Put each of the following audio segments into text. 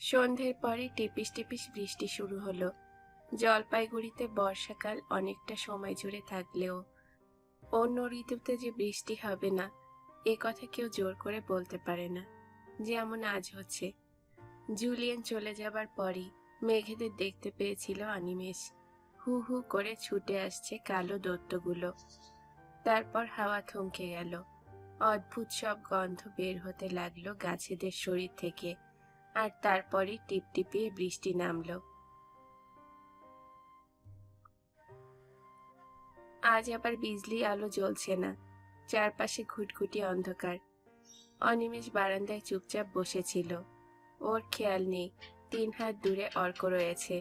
সন্ধ্যের পরে টিপিস টিপিস বৃষ্টি শুরু হলো। জলপাইগুড়িতে বর্ষাকাল অনেকটা সময় জুড়ে থাকলেও অন্য ঋতুতে যে বৃষ্টি হবে না, এ কথা কেউ জোর করে বলতে পারে না, যেমন আজ হচ্ছে। জুলিয়ান চলে যাবার পরই মেঘেদের দেখতে পেয়েছিল অনিমেষ হু হু করে ছুটে আসছে কালো দত্তগুলো। তারপর হাওয়া থমকে গেল। অদ্ভুত সব গন্ধ বের হতে লাগল গাছেদের শরীর থেকে। আর তারপরে টিপটিপিয়ে বৃষ্টি নামলো। আজ আবার বিজলি আলো জ্বলছে না, চারপাশে ঘুটঘুটি অন্ধকার। অনিমেষ বারান্দায় চুপচাপ বসেছিল। ওর খেয়াল নেই, তিন হাত দূরে অর্ক রয়েছে।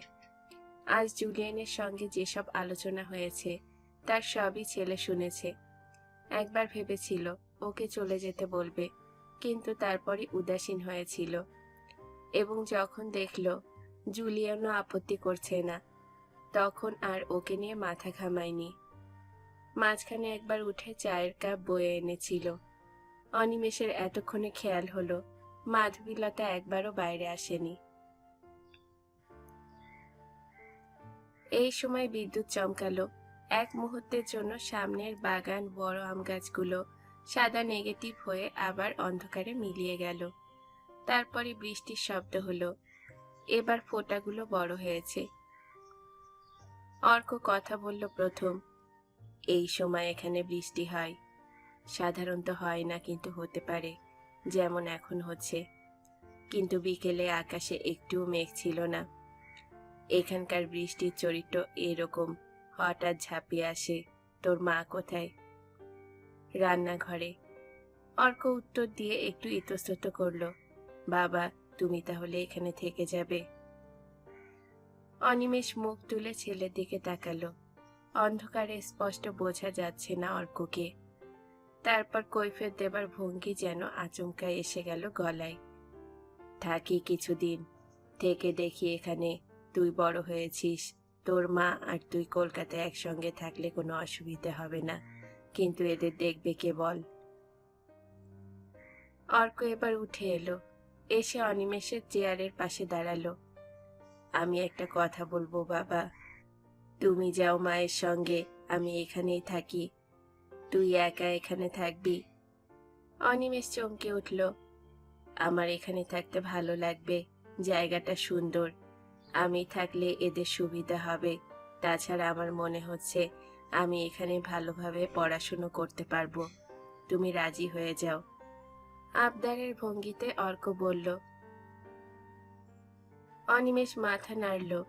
আজ জুলিয়ানের সঙ্গে যেসব আলোচনা হয়েছে, তার সবই ছেলে শুনেছে। একবার ভেবেছিল, ওকে চলে যেতে বলবে, কিন্তু তারপরে উদাসীন হয়েছিল। এবং যখন দেখল জুলিয়ানও আপত্তি করছে না, তখন আর ওকে নিয়ে মাথা ঘামায়নি। মাঝখানে একবার উঠে চায়ের কাপ বয়ে এনেছিল। অনিমেষের এতক্ষণে খেয়াল হলো, মাধবীলতা একবারও বাইরে আসেনি। এই সময় বিদ্যুৎ চমকালো। এক মুহূর্তের জন্য সামনের বাগান বড় আম গাছগুলো সাদা নেগেটিভ হয়ে আবার অন্ধকারে মিলিয়ে গেল। তারপরে বৃষ্টির শব্দ হলো। এবার ফোঁটাগুলো বড় হয়েছে। অর্ক কথা বলল প্রথম, এই সময় এখানে বৃষ্টি হয়। সাধারণত হয় না, কিন্তু হতে পারে, যেমন এখন হচ্ছে। কিন্তু বিকেলে আকাশে একটুও মেঘ ছিল না। এখানকার বৃষ্টির চরিত্র এরকম, হঠাৎ ঝাঁপিয়ে আসে, তোর মা কোথায়? রান্নাঘরে। অর্ক উত্তর দিয়ে একটু ইতস্তত করল বাবা, তুমি তাহলে এখানে থেকে যাবে। অনিমেষ মুখ তুলে ছেলের দিকে তাকালো। অন্ধকারে স্পষ্ট বোঝা যাচ্ছে না অর্ককে। তারপর কৈফের দেবার ভঙ্গি যেন আচমকা এসে গেল গলায়। থাকি কিছুদিন, থেকে দেখি এখানে তুই বড় হয়েছিস। তোর মা আর তুই কলকাতায় একসঙ্গে থাকলে কোনো অসুবিধা হবে না, কিন্তু এদের দেখবে কে বল? অর্ক এবার উঠে এলো। এসে অনিমেষের চেয়ারের পাশে দাঁড়াল। আমি একটা কথা বলব, বাবা। তুমি যাও মায়ের সঙ্গে, আমি এখানেই থাকি। তুই একা এখানে থাকবি? অনিমেষ চমকে উঠল। আমার এখানে থাকতে ভালো লাগবে, জায়গাটা সুন্দর। আমি থাকলে এদের সুবিধা হবে। তাছাড়া আমার মনে হচ্ছে, আমি এখানে ভালোভাবে পড়াশুনো করতে পারব। তুমি রাজি হয়ে যাও। আবদারের ভঙ্গিতে অর্ক বলল, অনিমেষ মাথা নাড়ল,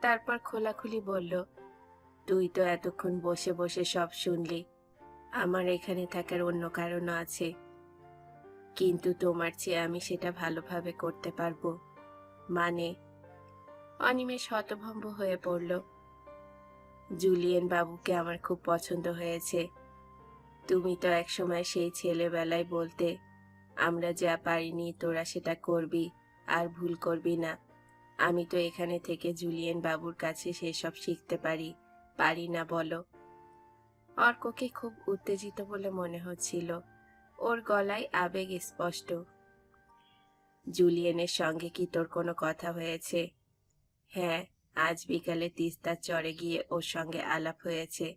তারপর খোলাখুলি বলল, তুই তো এতক্ষণ বসে বসে সব শুনলি, আমার এখানে থাকার অন্য কারণও আছে। কিন্তু তোমার চেয়ে আমি সেটা ভালোভাবে করতে পারব। মানে? অনিমেষ হতভম্ব হয়ে পড়ল, জুলিয়েন বাবুকে আমার খুব পছন্দ হয়েছে। তুমি তো একসময় সেই ছেলেবেলায় বলতে আমরা যা পারিনি তোরা সেটা করবি আর ভুল করবি না। আমি তো এখানে থেকে জুলিয়েন বাবুর কাছে সেসব শিখতে পারি পারি না বলো। অর্ককে খুব উত্তেজিত বলে মনে হচ্ছিল। ওর গলায় আবেগ স্পষ্ট। জুলিয়েনের সঙ্গে কি তোর কোনো কথা হয়েছে? হ্যাঁ আজ বিকালে তিস্তার চড়ে গিয়ে ওর সঙ্গে আলাপ হয়েছে।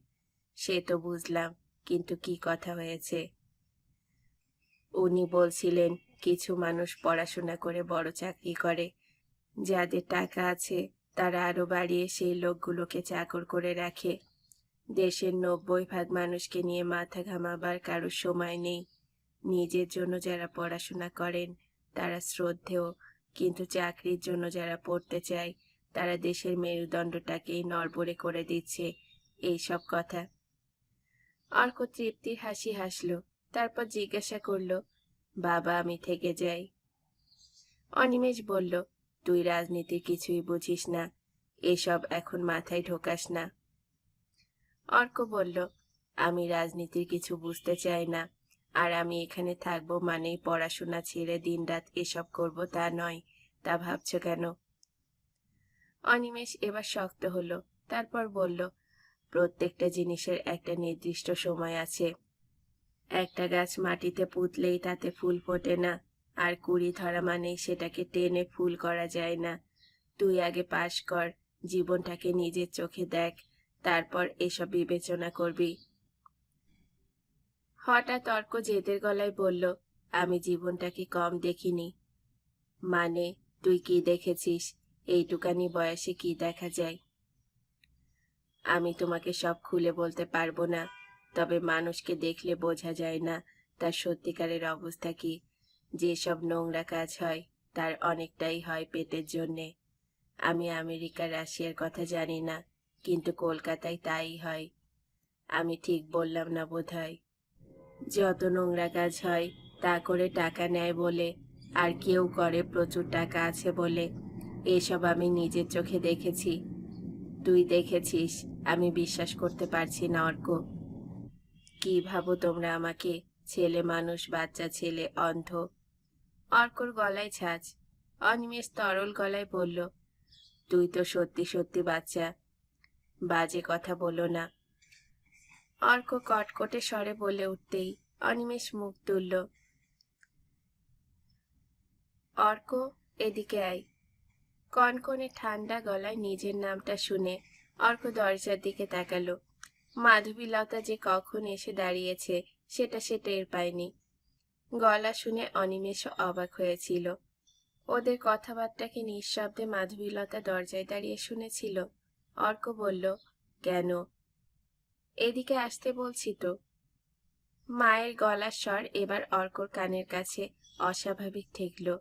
সে তো বুঝলাম, কিন্তু কি কথা হয়েছে? উনি বলছিলেন, কিছু মানুষ পড়াশোনা করে বড় চাকরি করে। যাদের টাকা আছে, তারা আরও বাড়িয়ে সেই লোকগুলোকে চাকর করে রাখে। দেশের নব্বই ভাগ মানুষকে নিয়ে মাথা ঘামাবার কারোর সময় নেই। নিজের জন্য যারা পড়াশোনা করেন, তারা শ্রদ্ধেয়। কিন্তু চাকরির জন্য যারা পড়তে চায়, তারা দেশের মেরুদণ্ডটাকেই নড়বড়ে করে দিচ্ছে। এই সব কথা। অর্ক তৃপ্তির হাসি হাসলো। তারপর জিজ্ঞাসা করল, বাবা, আমি থেকে যাই। অনিমেষ বলল, তুই রাজনীতির কিছুই বুঝিস না, এসব এখন মাথায় ঢোকাস না। অর্ক বলল, আমি রাজনীতির কিছু বুঝতে চাই না, আর আমি এখানে থাকব মানেই পড়াশোনা ছেড়ে দিনরাত এসব করব তা নয়, তা ভাবছ কেন? অনিমেষ এবার শক্ত হলো, তারপর বলল, প্রত্যেকটা জিনিসের একটা নির্দিষ্ট সময় আছে একটা গাছ মাটিতে পুঁতলেই তাতে ফুল ফোটে না। আর কুড়ি ধরা মানে সেটাকে টেনে ফুল করা যায় না। তুই আগে পাশ কর, জীবনটাকে নিজের চোখে দেখ, তারপর এসব বিবেচনা করবি। হঠাৎ অর্ক জেদের গলায় বলল, আমি জীবনটাকে কম দেখিনি। মানে তুই কি দেখেছিস? এইটুকানি বয়সে কি দেখা যায়? আমি তোমাকে সব খুলে বলতে পারব না। তবে মানুষকে দেখলে বোঝা যায় না তার সত্যিকারের অবস্থা কি। যেসব নোংরা কাজ হয়, তার অনেকটাই হয় পেটের জন্যে। আমি আমেরিকা, রাশিয়ার কথা জানি না, কিন্তু কলকাতায় তাই হয়। আমি ঠিক বললাম না বোধহয়। যত নোংরা কাজ হয়, তা করে টাকা নেয় বলে, আর কেউ করে প্রচুর টাকা আছে বলে। এসব আমি নিজের চোখে দেখেছি। তুই দেখেছিস, আমি বিশ্বাস করতে পারছি না, অর্ক। কি ভাবো তোমরা আমাকে? ছেলে মানুষ, বাচ্চা, ছেলে, অন্ধ। অর্কর গলায় ছাঁচ। অনিমেষ তরল গলায় বলল, তুই তো সত্যি সত্যি বাচ্চা। বাজে কথা বলো না। অর্ক কটকটে স্বরে বলে উঠতেই অনিমেষ মুখ তুলল। অর্ক, এদিকে আয়। কনকনে ঠান্ডা গলায় নিজের নামটা শুনে অর্ক দরজার দিকে তাকালো। মাধবীলতা যে কখন এসে দাঁড়িয়েছে, সেটা সে টের পায়নি। গলা শুনে অনিমেষ অবাক হয়েছিল। ওদের কথাবার্তাকে নিঃশব্দে মাধবীলতা দরজায় দাঁড়িয়ে শুনেছিল। অর্ক বলল, কেন? এদিকে আসতে বলছি তো। মায়ের গলার স্বর এবার অর্কর কানের কাছে অস্বাভাবিক ঠেকল।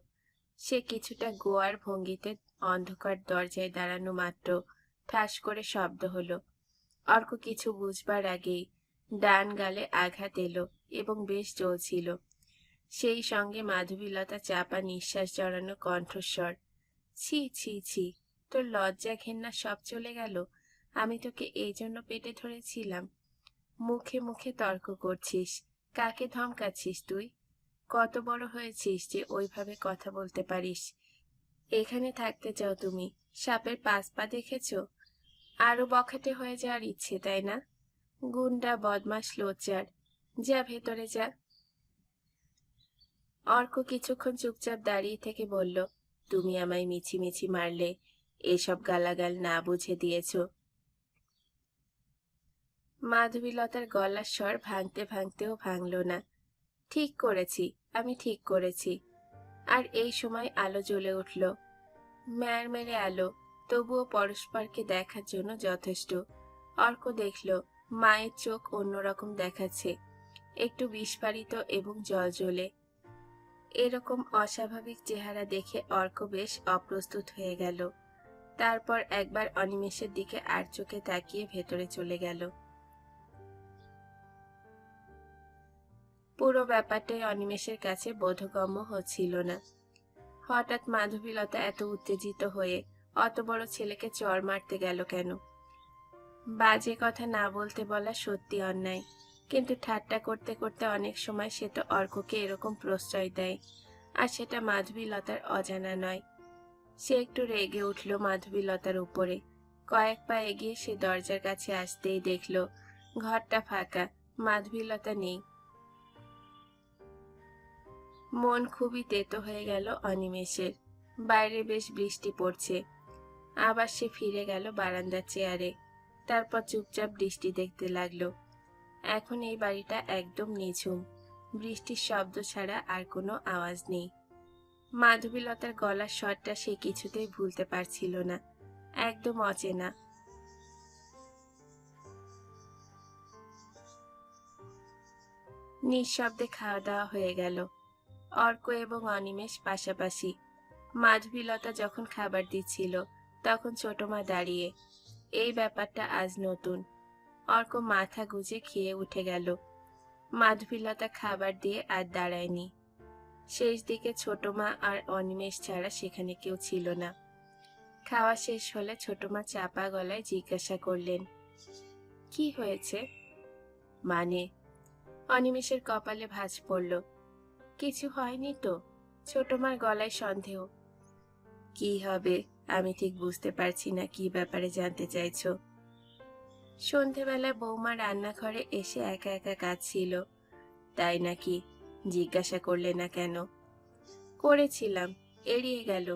সে কিছুটা গোয়ার ভঙ্গিতে অন্ধকার দরজায় দাঁড়ানো মাত্র ঠাস করে শব্দ হলো। অর্ক কিছু বুঝবার আগেই ডান গালে আঘাত এলো এবং বেশ জ্বলছিল। সেই সঙ্গে মাধবীলতা চাপা নিঃশ্বাস জড়ানো কণ্ঠস্বর, ছি ছি ছি, তোর লজ্জা ঘেন্না সব চলে গেল, আমি তোকে এই জন্য পেটে ধরেছিলাম। মুখে মুখে তর্ক করছিস, কাকে ধমকাচ্ছিস তুই? কত বড় হয়েছিস যে ওইভাবে কথা বলতে পারিস। এখানে থাকতে চাও তুমি, সাপের পাঁচ পা দেখেছ? আরও বখাটে হয়ে যাওয়ার ইচ্ছে, তাই না? গুন্ডা বদমাস লোচার যা ভেতরে যা। অর্ক কিছুক্ষণ চুপচাপ দাঁড়িয়ে থেকে বলল, তুমি আমায় মিছি মিছি মারলে, এসব গালাগাল না বুঝে দিয়েছ। মাধবীলতার গলার স্বর ভাঙতে ভাঙতেও ভাঙল না। ঠিক করেছি, আমি ঠিক করেছি। আর এই সময় আলো জ্বলে উঠল। ম্যার মেরে আলো তবুও পরস্পরকে দেখার জন্য যথেষ্ট। অর্ক দেখল, মায়ের চোখ অন্যরকম দেখাচ্ছে। একটু বিস্ফারিত এবং জল জ্বলে। এরকম অস্বাভাবিক চেহারা দেখে অর্ক বেশ অপ্রস্তুত হয়ে গেল। তারপর একবার অনিমেষের দিকে আর চোখে তাকিয়ে ভেতরে চলে গেল। পুরো ব্যাপারটাই অনিমেষের কাছে বোধগম্য হচ্ছিল না। হঠাৎ মাধবীলতা এত উত্তেজিত হয়ে অত বড় ছেলেকে চর মারতে গেল কেন? বাজে কথা না বলতে বলা সত্যি অন্যায়। কিন্তু ঠাট্টা করতে করতে অনেক সময় সে তো অর্ককে এরকম প্রশ্রয় দেয়। আর সেটা মাধবীলতার অজানা নয়। সে একটু রেগে উঠল মাধবীলতার উপরে। কয়েক পা এগিয়ে সে দরজার কাছে আসতেই দেখল, ঘরটা ফাঁকা, মাধবীলতা নেই। মন খুবই তেতো হয়ে গেল অনিমেষের। বাইরে বেশ বৃষ্টি পড়ছে। আবার সে ফিরে গেল বারান্দার চেয়ারে। তারপর চুপচাপ বৃষ্টি দেখতে লাগল। এখন এই বাড়িটা একদম নিঝুম। বৃষ্টির শব্দ ছাড়া আর কোনো আওয়াজ নেই। মাধবীলতার গলার স্বরটা সে কিছুতেই ভুলতে পারছিল না। একদম অচেনা। নিঃশব্দে খাওয়া দাওয়া হয়ে গেল। অর্ক এবং অনিমেষ পাশাপাশি। মাধবীলতা যখন খাবার দিচ্ছিল তখন ছোট মা দাঁড়িয়ে, এই ব্যাপারটা আজ নতুন। অর্ক মাথা গুজে খেয়ে উঠে গেল। মাধবীলতা খাবার দিয়ে আর দাঁড়ায়নি। শেষ দিকে ছোট মা আর অনিমেষ ছাড়া সেখানে কেউ ছিল না। খাওয়া শেষ হলে ছোট মা চাপা গলায় জিজ্ঞাসা করলেন, কি হয়েছে? মানে? অনিমেষের কপালে ভাঁজ পড়ল, কিছু হয়নি তো? ছোট মার গলায় সন্দেহ, কি হবে? আমি ঠিক বুঝতে পারছি না কি ব্যাপারে জানতে চাইছো। সন্ধেবেলা বৌমা রান্নাঘরে এসে একা একা কাজ ছিল তাই নাকি জিজ্ঞাসা করলে না কেন? করেছিলাম, এড়িয়ে গেল।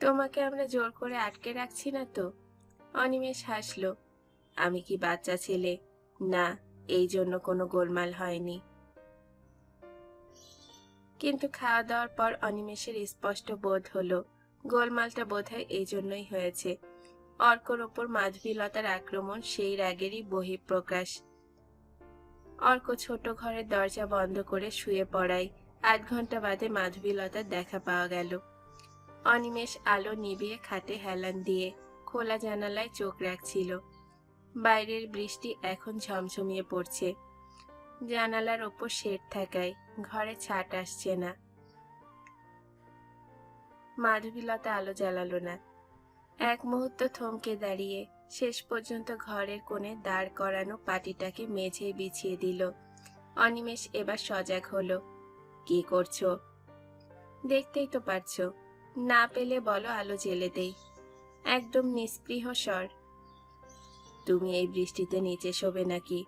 তোমাকে আমরা জোর করে আটকে রাখছি না তো? অনিমেষ হাসলো, আমি কি বাচ্চা ছেলে? না, এই জন্য কোনো গোলমাল হয়নি। কিন্তু খাওয়া দাওয়ার পর অনিমেষের স্পষ্ট বোধ হলো গোলমালটা বোধহয় এই জন্যই হয়েছে। অর্কর ওপর মাধবীলতার আক্রমণ সেই রাগেরই বহিঃপ্রকাশ। অর্ক ছোট ঘরের দরজা বন্ধ করে শুয়ে পড়ায়। আধ ঘণ্টা বাদে মাধবীলতার দেখা পাওয়া গেল। অনিমেষ আলো নিবিয়ে খাটে হেলান দিয়ে খোলা জানালায় চোখ রাখছিল। বাইরের বৃষ্টি এখন ঝমঝমিয়ে পড়ছে। জানালার ওপর শেড থাকায় ঘরে ছাট আসছে না। মাধবীলতা আলো জ্বালালো না। এক মুহূর্ত থমকে দাঁড়িয়ে শেষ পর্যন্ত ঘরের কোণে দাঁড় করানো পাটিটাকে মেঝে বিছিয়ে দিল। অনিমেষ এবার সজাগ হলো। কি করছ? দেখতেই তো পারছ। না পেলে বলো আলো জেলে দেই। একদম নিস্পৃহ স্বর। তুমি এই বৃষ্টিতে নিচে শোবে নাকি?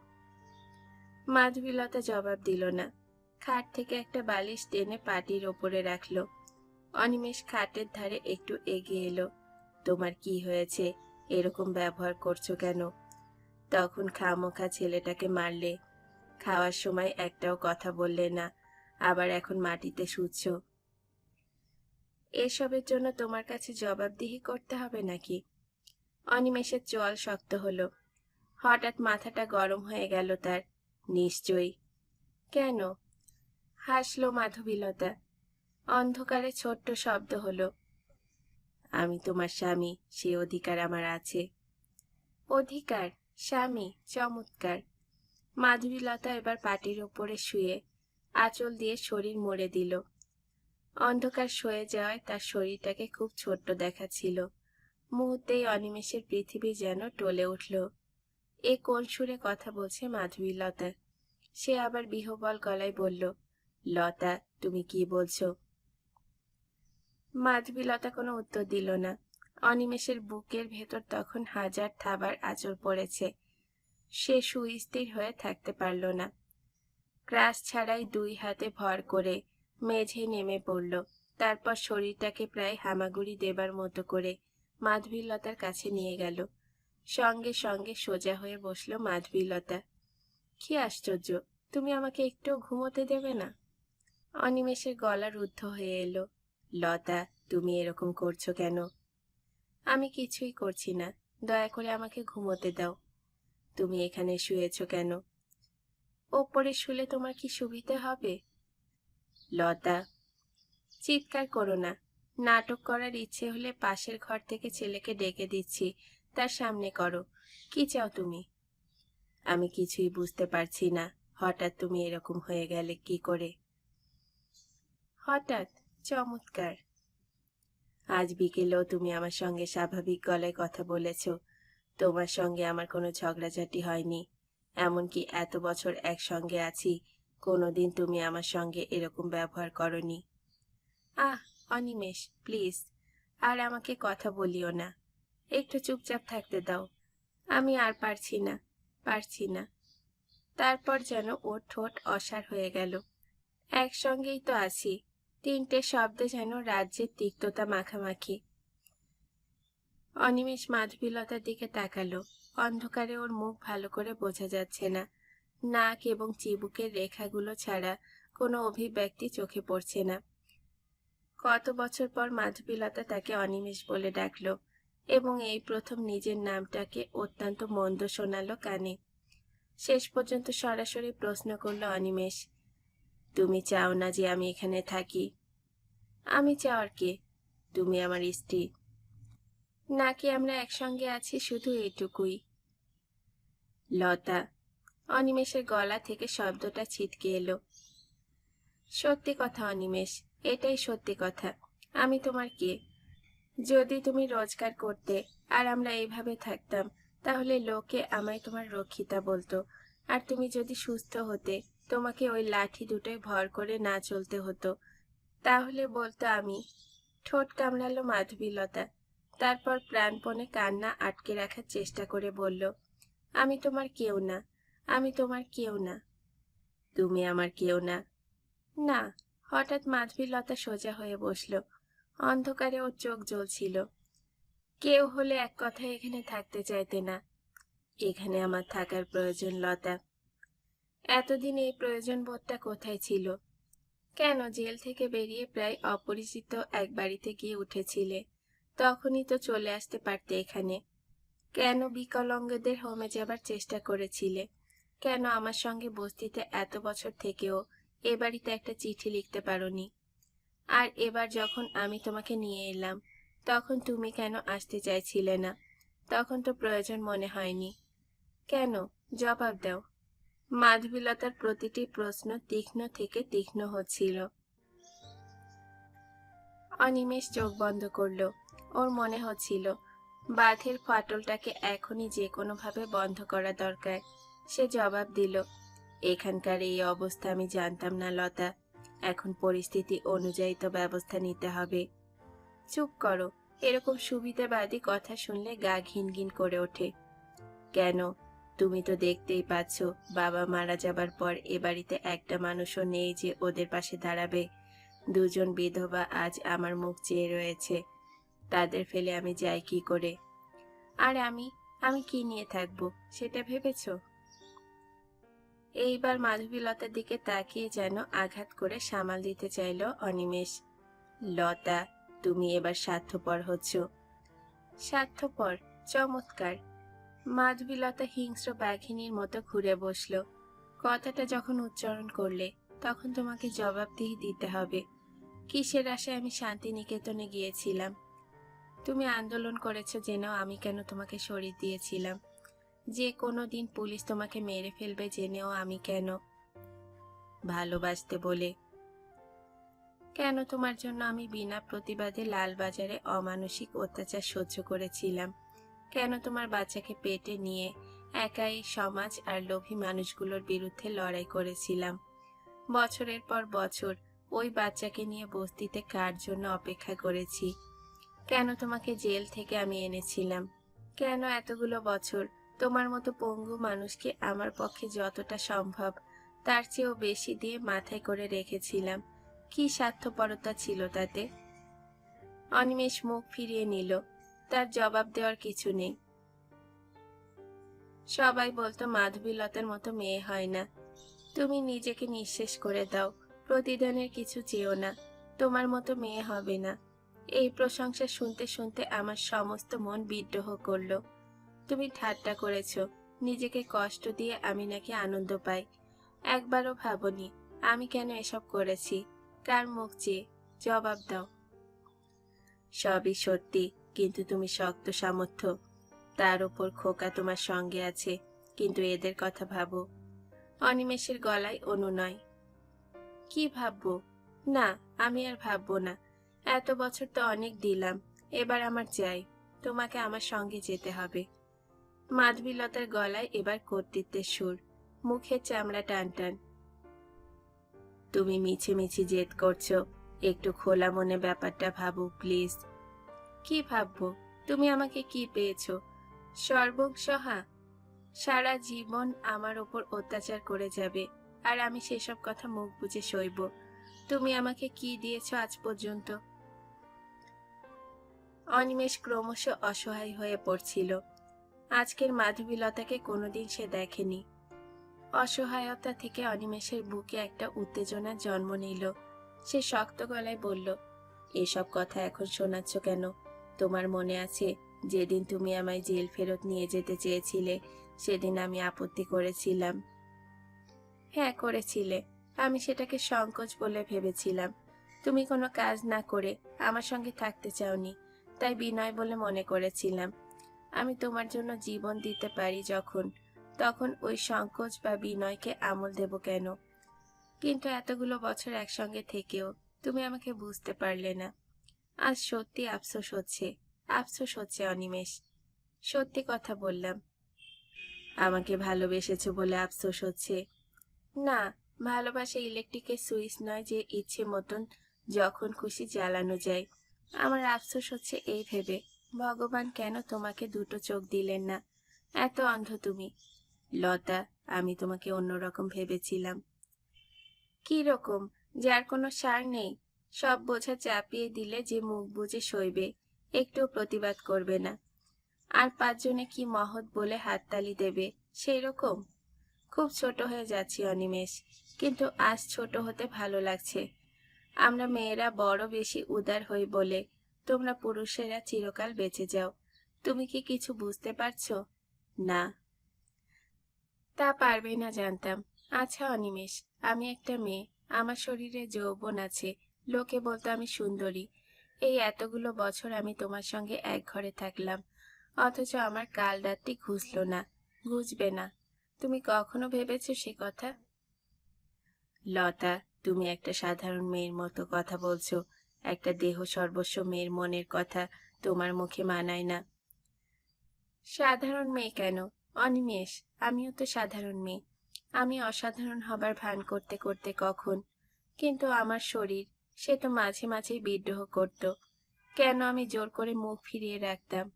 মাধবীলতা জবাব দিল না। খাট থেকে একটা বালিশ টেনে পাটির ওপরে রাখল। অনিমেষ খাটের ধারে একটু এগিয়ে এলো। তোমার কি হয়েছে? এরকম ব্যবহার করছ কেন? তখন খামোখা ছেলেটাকে মারলে। খাওয়ার সময় একটাও কথা বললে না, আবার এখন মাটিতে শুচ্ছ। এসবের জন্য তোমার কাছে জবাবদিহি করতে হবে নাকি? অনিমেষের চোয়াল শক্ত হলো। হঠাৎ মাথাটা গরম হয়ে গেল তার। নিশ্চয়ই। কেন? হাসলো মাধবীলতা। অন্ধকারে ছোট্ট শব্দ হলো, আমি তোমার স্বামী, সে অধিকার আমার আছে। অধিকার, স্বামী, চমৎকার। মাধুরীলতা এবার পাটির ওপরে শুয়ে আঁচল দিয়ে শরীর মরে দিল। অন্ধকার সয়ে যাওয়ায় তার শরীরটাকে খুব ছোট্ট দেখাচ্ছিল। মুহূর্তেই অনিমেষের পৃথিবী যেন টলে উঠল। এ কোন সুরে কথা বলছে মাধবীলতা সে আবার বিহবল গলায় বলল, লতা, তুমি কি বলছো? মাধবীলতা কোনো উত্তর দিল না। অনিমেষের বুকের ভেতর তখন হাজার থাবার আঁচড় পড়েছে। সে সুস্থির হয়ে থাকতে পারল না। ক্রাশ ছাড়াই দুই হাতে ভর করে মেঝে নেমে পড়ল। তারপর শরীরটাকে প্রায় হামাগুড়ি দেবার মতো করে মাধবীলতার কাছে নিয়ে গেল। সঙ্গে সঙ্গে সোজা হয়ে বসল মাধবীলতা। কি আশ্চর্য, তুমি আমাকে একটু ঘুমোতে দেবে না? অনিমেষের গলা রুদ্ধ হয়ে এলো। লতা, তুমি এরকম করছ কেন? আমি কিছুই করছি না। দয়া করে আমাকে ঘুমোতে দাও। তুমি এখানে শুয়েছ কেন? ওপরে শুলে তোমার কি সুবিধে হবে? লতা, চিৎকার করো না। নাটক করার ইচ্ছে হলে পাশের ঘর থেকে ছেলেকে ডেকে দিচ্ছি। তার সামনে করো। কি চাও তুমি? আমি কিছুই বুঝতে পারছি না। হঠাৎ তুমি এরকম হয়ে গেলে কি করে? হঠাৎ চমৎকার। আজ বিকেলেও তুমি আমার সঙ্গে স্বাভাবিক গলায় কথা বলেছ। তোমার সঙ্গে আমার কোনো ঝগড়াঝাটি হয়নি। এমনকি এত বছর একসঙ্গে আছি, কোনোদিন তুমি আমার সঙ্গে এরকম ব্যবহার করনি। আহ, অনিমেষ, প্লিজ, আর আমাকে কথা বলিও না। একটু চুপচাপ থাকতে দাও। আমি আর পারছি না পারছি না। তারপর যেন ওর ঠোঁট অসার হয়ে গেল। একসঙ্গেই তো আছি। তিনটে শব্দে যেন রাজ্যের তিক্ততা মাখামাখি। অনিমেষ মাধবীলতার দিকে তাকালো। অন্ধকারে ওর মুখ ভালো করে বোঝা যাচ্ছে না। নাক এবং চিবুকের রেখাগুলো ছাড়া কোনো অভিব্যক্তি চোখে পড়ছে না। কত বছর পর মাধবীলতা তাকে অনিমেষ বলে ডাকলো এবং এই প্রথম নিজের নামটাকে অত্যন্ত মন্দ শোনালো কানে। শেষ পর্যন্ত সরাসরি প্রশ্ন করল অনিমেষ তুমি চাও না যে আমি এখানে থাকি? আমি চাওয়ার কে, তুমি আমার স্ত্রী। নাকি আমরা একসঙ্গে আছি শুধু এইটুকুই লতা, অনিমেষের গলা থেকে শব্দটা ছিটকে এলো। সত্যি কথা, অনিমেষ, এটাই সত্যি কথা। আমি তোমার কে? যদি তুমি রোজগার করতে আর আমরা এইভাবে থাকতাম, তাহলে লোকে আমায় তোমার রক্ষিতা বলতো। আর তুমি যদি সুস্থ হতে তোমাকে ওই লাঠি দুটোয় ভর করে না চলতে হতো। তাহলে বলতো আমি, ঠোঁট কামড়ালো মাধবীলতা। তারপর প্রাণপণে কান্না আটকে রাখার চেষ্টা করে বলল, আমি তোমার কেউ না, আমি তোমার কেউ না। তুমি আমার কেউ না। না, হঠাৎ মাধবীলতা সোজা হয়ে বসল। অন্ধকারে ওর চোখ জ্বলছিল। কেউ হলে এক কথায় এখানে থাকতে চাইতে না। এখানে আমার থাকার প্রয়োজন, লতা। এতদিন এই প্রয়োজন বোধটা কোথায় ছিল? কেন জেল থেকে বেরিয়ে প্রায় অপরিচিত এক বাড়িতে গিয়ে উঠেছিলে? তখনই তো চলে আসতে পারতে এখানে। কেন বিকলাঙ্গদের হোমে যাবার চেষ্টা করেছিলে? কেন আমার সঙ্গে বস্তিতে এত বছর থেকেও এ বাড়িতে একটা চিঠি লিখতে পারোনি? আর এবার যখন আমি তোমাকে নিয়ে এলাম, তখন তুমি কেন আসতে চাইছিলে না? তখন তো প্রয়োজন মনে হয়নি। কেন? জবাব দাও। মাধবীলতার প্রতিটি প্রশ্ন তীক্ষ্ণ থেকে তীক্ষ্ণ হচ্ছিল। অনিমেষ চোখ বন্ধ করল। ওর মনে হচ্ছিল বাঁধের ফাটলটাকে এখনই যে কোনোভাবে বন্ধ করা দরকার। সে জবাব দিল, এখানকার এই অবস্থা আমি জানতাম না, লতা। এখন পরিস্থিতি অনুযায়ী তো ব্যবস্থা নিতে হবে। চুপ করো। এরকম সুবিধাবাদী কথা শুনলে গা ঘিন ঘিন করে ওঠে। কেন? তুমি তো দেখতেই পাচ্ছ, বাবা মারা যাবার পর এ বাড়িতে একটা মানুষও নেই যে ওদের পাশে দাঁড়াবে। দুজন বিধবা আজ আমার মুখ চেয়ে রয়েছে। তাদের ফেলে আমি যাই কি করে? আর আমি? আমি কি নিয়ে থাকব, সেটা ভেবেছ? এইবার মাধবীলতার দিকে তাকিয়ে যেন আঘাত করে সামাল দিতে চাইল অনিমেষ। লতা, তুমি এবার স্বার্থপর হচ্ছ। স্বার্থপর, চমৎকার। মাধবীলতা হিংস্র বাঘিনীর মতো ঘুরে বসল। কথাটা যখন উচ্চারণ করলে, তখন তোমাকে জবাবদিহি দিতে হবে। কিসের আশায় আমি শান্তিনিকেতনে গিয়েছিলাম? তুমি আন্দোলন করেছ জেনেও আমি কেন তোমাকে সরিয়ে দিয়েছিলাম? যে কোনো দিন পুলিশ তোমাকে মেরে ফেলবে জেনেও আমি কেন? ভালোবাসতে বলে। কেন তোমার জন্য আমি বিনা প্রতিবাদে লালবাজারে অমানসিক অত্যাচার সহ্য করেছিলাম? কেন তোমার বাচ্চাকে পেটে নিয়ে একাই সমাজ আর লোভী মানুষগুলোর বিরুদ্ধে লড়াই করেছিলাম? বছরের পর বছর ওই বাচ্চাকে নিয়ে বস্তিতে কার জন্য অপেক্ষা করেছি? কেন তোমাকে জেল থেকে আমি এনেছিলাম? কেন এতগুলো বছর তোমার মতো পঙ্গু মানুষকে আমার পক্ষে যতটা সম্ভব তার চেয়েও বেশি দিয়ে মাথায় করে রেখেছিলাম? কি স্বার্থপরতা ছিল তাতে? অনিমেষ মুখ ফিরিয়ে নিল। তার জবাব দেওয়ার কিছু নেই। সবাই বলতো, মাধবীলতার মতো মেয়ে হয় না। তুমি নিজেকে নিঃশেষ করে দাও। প্রতিদানের কিছু চেয়েও না। তোমার মতো মেয়ে হবে না। এই প্রশংসা শুনতে শুনতে আমার সমস্ত মন বিদ্রোহ করল। তুমি ঠাট্টা করেছ। নিজেকে কষ্ট দিয়ে আমি নাকি আনন্দ পাই। একবারও ভাবনি আমি কেন এসব করেছি। কার মুখ চেয়ে? জবাব দাও। সবই সত্যি। কিন্তু তুমি শক্ত সামর্থ্য। তার উপর খোকা তোমার সঙ্গে আছে, কিন্তু এদের কথা ভাবো। অনিমেষের গলায় অনুনয়। কি ভাববো? না, আমি আর ভাববো না। এত বছর তো অনেক দিলাম, এবার আমার চাই, তোমাকে আমার সঙ্গে যেতে হবে। মাধবীলতার গলায় এবার কর্তৃত্বের সুর, মুখের চামড়া টান টান তুমি মিছে মিছি জেদ করছ, একটু খোলা মনে ব্যাপারটা ভাবো, প্লিজ। কি ভাববো? তুমি আমাকে কি পেয়েছ? সর্বক সহা সারা জীবন আমার ওপর অত্যাচার করে যাবে, আর আমি সেসব কথা মুখ বুঝে সইব। তুমি আমাকে কি দিয়েছ আজ পর্যন্ত? অনিমেষ ক্রমশ অসহায় হয়ে পড়ছিল। আজকের মাধবীলতাকে কোনোদিন সে দেখেনি। অসহায়তা থেকে অনিমেষের বুকে একটা উত্তেজনা জন্ম নিল। সে শক্ত গলায় বলল, এসব কথা এখন শোনাচ্ছ কেন? তোমার মনে আছে যেদিন তুমি আমায় জেল ফেরত নিয়ে যেতে চেয়েছিলে, সেদিন আমি আপত্তি করেছিলাম। হ্যাঁ করেছিলে। আমি সেটাকে সংকোচ বলে ভেবেছিলাম। তুমি কোনো কাজ না করে আমার সঙ্গে থাকতে চাওনি, তাই বিনয় বলে মনে করেছিলাম। আমি তোমার জন্য জীবন দিতে পারি যখন, তখন ওই সংকোচ বা বিনয়কে আমল দেব কেন? কিন্তু এতগুলো বছর একসঙ্গে থেকেও তুমি আমাকে বুঝতে পারলে না। আজ সত্যি আফসোস হচ্ছে আফসোস হচ্ছে অনিমেষ। সত্যি কথা বললাম। আমাকে ভালোবেসেছো বলে আফসোস হচ্ছে। না, ভালোবাসা ইলেকট্রিকের সুইচ নয় যে ইচ্ছে মতন যখন খুশি জ্বালানো যায়। আমার আফসোস হচ্ছে এই ভেবে। ভগবান কেন তোমাকে দুটো চোখ দিলেন না? এত অন্ধ তুমি। লতা, আমি তোমাকে অন্যরকম ভেবেছিলাম। কি রকম যার কোনো সার নেই। সব বোঝা চাপিয়ে দিলে যে মুখ বুজে সইবে একটু প্রতিবাদ করবে না। আর পাঁচজনে কি মহৎ বলে হাততালি দেবে সেই রকম খুব ছোট হয়ে যাচ্ছি অনিমেষ, কিন্তু আজ ছোট হতে ভালো লাগছে। আমরা মেয়েরা বড় বেশি উদার হই বলে তোমরা পুরুষেরা চিরকাল বেঁচে যাও। তুমি কি কিছু বুঝতে পারছ? না। তা পারবে না জানতাম। আচ্ছা অনিমেষ, আমি একটা মেয়ে, আমার শরীরে যৌবন আছে লোকে বলতো আমি সুন্দরী। এই এতগুলো বছর আমি তোমার সঙ্গে এক ঘরে থাকলাম। অথচ আমার কাল রাত্রি ঘুষলো না, ঘুষবে না। তুমি কখনো ভেবেছো সে কথা? লতা, তুমি একটা সাধারণ মেয়ের মতো কথা বলছো। একটা দেহ সর্বস্ব মেয়ের মনের কথা তোমার মুখে মানায় না। সাধারণ মেয়ে কেন? অনিমেষ, আমিও তো সাধারণ মেয়ে। আমি অসাধারণ হবার ভান করতে করতে কখন? কিন্তু আমার শরীর সে তো মাঝে মাঝেই বিদ্রোহ করত। কেন আমি জোর করে মুখ ফিরিয়ে রাখতাম?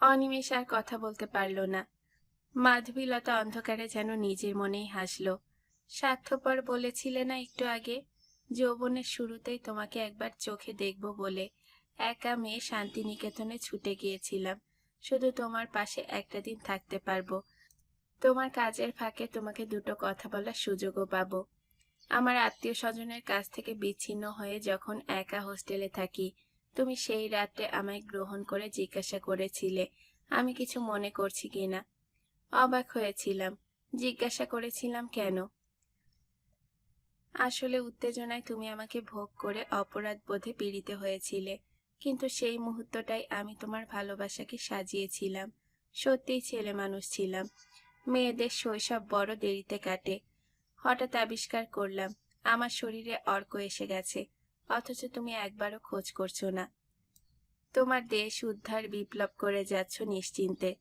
অনিমেষ আর কথা বলতে পারল না। মাধবীলতা অন্ধকারে যেন নিজের মনেই হাসলো। স্বার্থপর বলেছিলে না একটু আগে? যৌবনের শুরুতেই তোমাকে একবার চোখে দেখব বলে একা মেয়ে শান্তিনিকেতনে ছুটে গিয়েছিলাম। শুধু তোমার পাশে একটা দিন থাকতে পারব। তোমার কাজের ফাঁকে তোমাকে দুটো কথা বলার সুযোগও পাবো। আমার আত্মীয় স্বজনের কাছ থেকে বিচ্ছিন্ন হয়ে যখন একা হোস্টেলে থাকি, তুমি সেই রাতে আমায় গ্রহণ করে জিজ্ঞাসা করেছিলে, আমি কিছু মনে করছি কিনা। অবাক হয়েছিলাম, জিজ্ঞাসা করেছিলাম কেন? আসলে উত্তেজনায় তুমি আমাকে ভোগ করে অপরাধ বোধে পীড়িত হয়েছিলে, কিন্তু সেই মুহূর্তটাই আমি তোমার ভালোবাসাকে সাজিয়েছিলাম। সত্যিই ছেলে মানুষ ছিলাম। মেয়েদের শৈশব বড় দেরিতে কাটে হঠাৎ আবিষ্কার করলাম, আমার শরীরে অর্ক এসে গেছে, অথচ তুমি একবারও খোঁজ করছ না। তোমার দেশ উদ্ধার বিপ্লব করে যাচ্ছ নিশ্চিন্তে।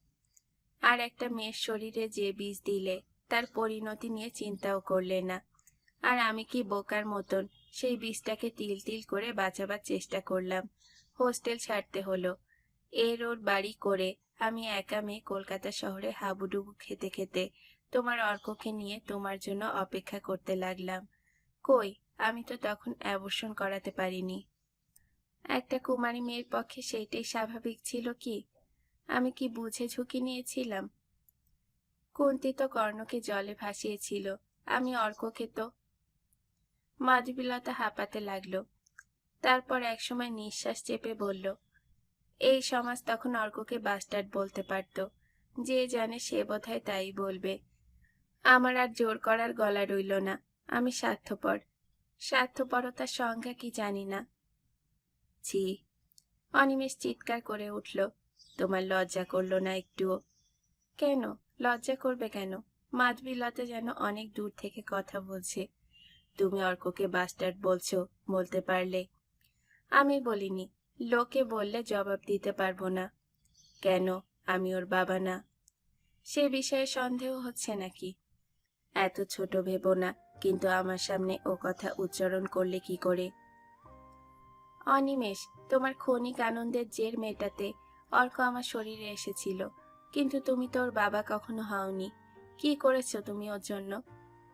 আর একটা মেয়ের শরীরে যে বীজ দিলে, তার পরিণতি নিয়ে চিন্তাও করলে না। আর আমি কি বোকার মতন সেই বীজটাকে তিল তিল করে বাঁচাবার চেষ্টা করলাম, হোস্টেল ছাড়তে হলো। এর ওর বাড়ি করে আমি একা মেয়ে কলকাতা শহরে হাবুডুবু খেতে খেতে তোমার অর্ককে নিয়ে তোমার জন্য অপেক্ষা করতে লাগলাম। কই, আমি তো তখন অ্যাবর্ষণ করাতে পারিনি। একটা কুমারী মেয়ের পক্ষে সেইটাই স্বাভাবিক ছিল কি? আমি কি বুঝে ঝুঁকি নিয়েছিলাম? কুন্তি তো কর্ণকে জলে ভাসিয়েছিল, আমি অর্ককে তো মাধবীলতা হাঁপাতে লাগল। তারপর একসময় নিঃশ্বাস চেপে বলল, এই সমাজ তখন অর্ককে বাস্টার্ড বলতে পারত। যে জানে সে বোধহয় তাই বলবে। আমার আর জোর করার গলা রইল না। আমি স্বার্থপর। স্বার্থপরতার সংজ্ঞা কি জানি না। ছি, অনিমেষ চিৎকার করে উঠল, তোমার লজ্জা করল না একটুও? কেন? লজ্জা করবে কেন? মাধবীলতা যেন অনেক দূর থেকে কথা বলছে। তুমি অর্ককে বাস্টার্ড বলছো, বলতে পারলে? আমি বলিনি। লোকে বললে জবাব দিতে পারব না। কেন? আমি ওর বাবা না। সে বিষয়ে সন্দেহ হচ্ছে নাকি? এত ছোট ভেবো না, কিন্তু আমার সামনে ও কথা উচ্চারণ করলে কি করে? অনিমেষ, তোমার ক্ষণিক আনন্দের জের মেটাতে অর্ক আমার শরীরে এসেছিল, কিন্তু তুমি তো ওর বাবা কখনো হওনি। কি করেছ তুমি ওর জন্য?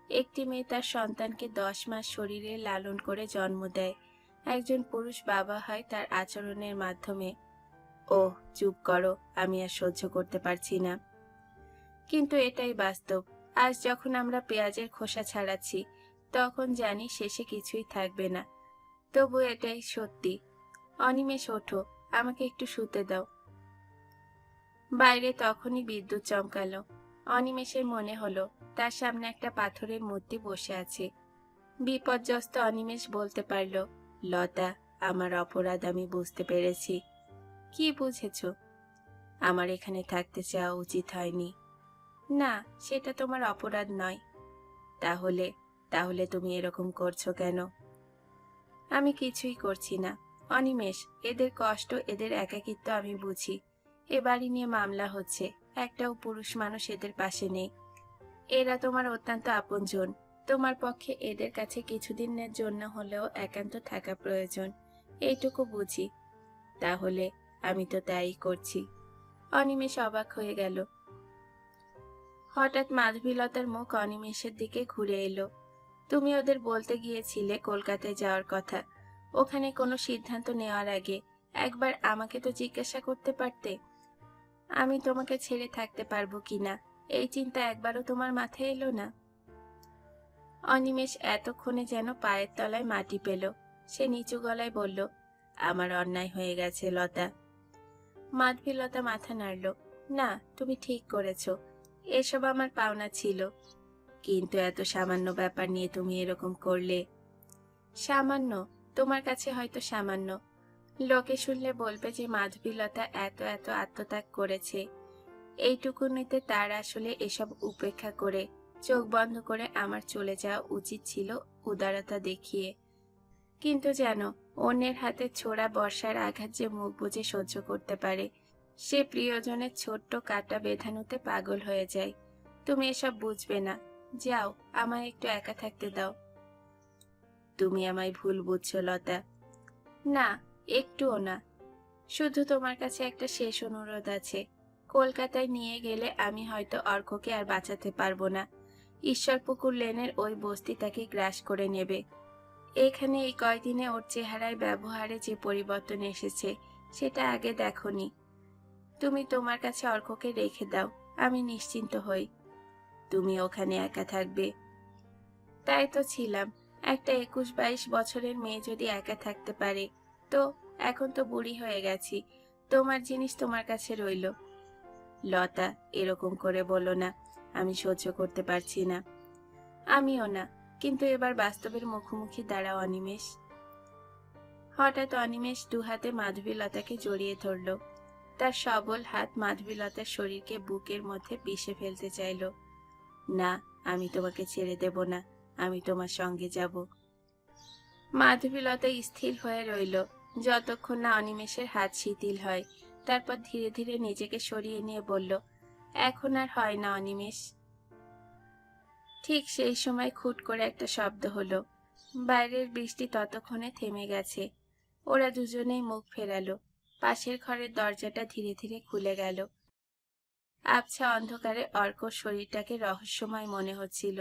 একটি মেয়ে তার সন্তানকে দশ মাস শরীরে লালন করে জন্ম দেয়। একজন পুরুষ বাবা হয় তার আচরণের মাধ্যমে। ও চুপ করো, আমি আর সহ্য করতে পারছি না। কিন্তু এটাই বাস্তব আজ যখন আমরা পেঁয়াজের খোসা ছাড়াচ্ছি, তখন জানি শেষে কিছুই থাকবে না। তবু এটাই সত্যি। অনিমেষ, ওঠো, আমাকে একটু শুতে দাও। বাইরে তখনই বিদ্যুৎ চমকালো। অনিমেষের মনে হলো, তার সামনে একটা পাথরের মূর্তি বসে আছে। বিপর্যস্ত অনিমেষ বলতে পারল, লতা, আমার অপরাধ আমি বুঝতে পেরেছি। কি বুঝেছ? আমার এখানে থাকতে চাওয়া উচিত হয়নি। না, সেটা তোমার অপরাধ নয়। তাহলে তাহলে তুমি এরকম করছ কেন? আমি কিছুই করছি না। অনিমেষ, এদের কষ্ট, এদের একাকিত্ব আমি বুঝি। এ বাড়ি নিয়ে মামলা হচ্ছে। একটাও পুরুষ মানুষ এদের পাশে নেই। এরা তোমার অত্যন্ত আপনজন। তোমার পক্ষে এদের কাছে কিছুদিনের জন্য হলেও একান্ত থাকা প্রয়োজন। এইটুকু বুঝি। তাহলে, আমি তো তাই করছি। অনিমেষ অবাক হয়ে গেল। হঠাৎ মাধবীলতার মুখ অনিমেষের দিকে ঘুরে এলো। তুমি ওদের বলতে গিয়েছিলে কলকাতায় যাওয়ার কথা। ওখানে কোনো সিদ্ধান্ত নেওয়ার আগে একবার আমাকে তো জিজ্ঞাসা করতে পারতে। আমি তোমাকে ছেড়ে থাকতে পারব কিনা এই চিন্তা একবারও তোমার মাথায় এলো না? অনিমেষ এতক্ষণে যেন পায়ের তলায় মাটি পেল। সে নিচু গলায় বলল, আমার অন্যায় হয়ে গেছে, লতা। মাধবীলতা মাথা নাড়ল, না, তুমি ঠিক করেছ। এসব আমার পাওনা ছিল। কিন্তু এত সামান্য ব্যাপার নিয়ে তুমি এরকম করলে? সামান্য, তোমার কাছে হয়তো সামান্য। লোকে শুনলে বলবে যে মাধবীলতা এত এত আত্মত্যাগ করেছে। এইটুকুনিতে তার আসলে এসব উপেক্ষা করে চোখ বন্ধ করে আমার চলে যাওয়া উচিত ছিল উদারতা দেখিয়ে। কিন্তু যেন অন্যের হাতে ছোড়া বর্ষার আঘাত যে মুখ বুঝে সহ্য করতে পারে সে প্রিয়জনের ছোট্ট কাটা বেঁধানোতে পাগল হয়ে যায়। তুমি এসব বুঝবে না। যাও, আমায় একটু একা থাকতে দাও। তুমি আমায় ভুল বুঝছ, লতা। না, একটুও না। শুধু তোমার কাছে একটা শেষ অনুরোধ আছে। কলকাতায় নিয়ে গেলে আমি হয়তো অর্ককে আর বাঁচাতে পারব না। ঈশ্বরপুকুর লেনের ওই বস্তি তাকে গ্রাস করে নেবে। এখানে এই কয়দিনে ওর চেহারায় ব্যবহারে যে পরিবর্তন এসেছে, সেটা আগে দেখনি। তুমি তোমার কাছে অর্ককে রেখে দাও, আমি নিশ্চিন্ত হই। তুমি ওখানে একা থাকবে। তাই তো ছিলাম। একটা একুশ বাইশ বছরের মেয়ে যদি একা থাকতে পারে, তো এখন তো বুড়ি হয়ে গেছি। তোমার জিনিস তোমার কাছে রইল। লতা, এরকম করে বলো না, আমি সহ্য করতে পারছি না। আমিও না, কিন্তু এবার বাস্তবের মুখোমুখি দাঁড়াও অনিমেষ। হঠাৎ অনিমেষ দু হাতে মাধবী লতাকে জড়িয়ে ধরল। তার সবল হাত মাধবীলতার শরীরকে বুকের মধ্যে পিষে ফেলতে চাইল। না, আমি তোমাকে ছেড়ে দেব না, আমি তোমার সঙ্গে যাব। মাধবীলতা স্থির হয়ে রইল। যতক্ষণ না অনিমেষের হাত শিথিল হয়, তারপর ধীরে ধীরে নিজেকে সরিয়ে নিয়ে বলল, এখন আর হয় না অনিমেষ। ঠিক সেই সময় খুট করে একটা শব্দ হলো। বাইরের বৃষ্টি ততক্ষণে থেমে গেছে। ওরা দুজনেই মুখ ফেরালো। পাশের ঘরের দরজাটা ধীরে ধীরে খুলে গেল। আবছা অন্ধকারে অর্ক শরীরটাকে রহস্যময় মনে হচ্ছিল।